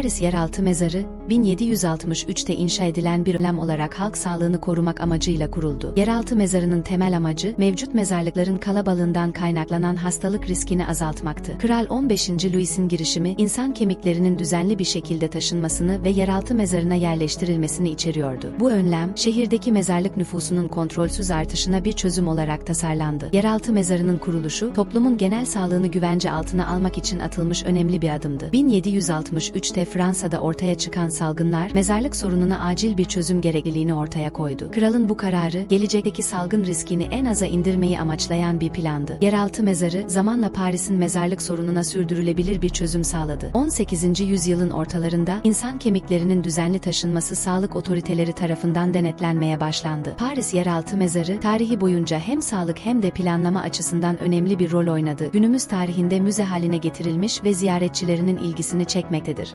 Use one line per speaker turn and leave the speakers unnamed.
Paris Yeraltı Mezarı, 1763'te inşa edilen bir önlem olarak halk sağlığını korumak amacıyla kuruldu. Yeraltı mezarının temel amacı, mevcut mezarlıkların kalabalığından kaynaklanan hastalık riskini azaltmaktı. Kral 15. Louis'in girişimi, insan kemiklerinin düzenli bir şekilde taşınmasını ve yeraltı mezarına yerleştirilmesini içeriyordu. Bu önlem, şehirdeki mezarlık nüfusunun kontrolsüz artışına bir çözüm olarak tasarlandı. Yeraltı mezarının kuruluşu, toplumun genel sağlığını güvence altına almak için atılmış önemli bir adımdı. 1763'te Fransa'da ortaya çıkan salgınlar, mezarlık sorununa acil bir çözüm gerekliliğini ortaya koydu. Kralın bu kararı, gelecekteki salgın riskini en aza indirmeyi amaçlayan bir plandı. Yeraltı mezarı, zamanla Paris'in mezarlık sorununa sürdürülebilir bir çözüm sağladı. 18. yüzyılın ortalarında, insan kemiklerinin düzenli taşınması sağlık otoriteleri tarafından denetlenmeye başlandı. Paris Yeraltı Mezarı, tarihi boyunca hem sağlık hem de planlama açısından önemli bir rol oynadı. Günümüz tarihinde müze haline getirilmiş ve ziyaretçilerinin ilgisini çekmektedir.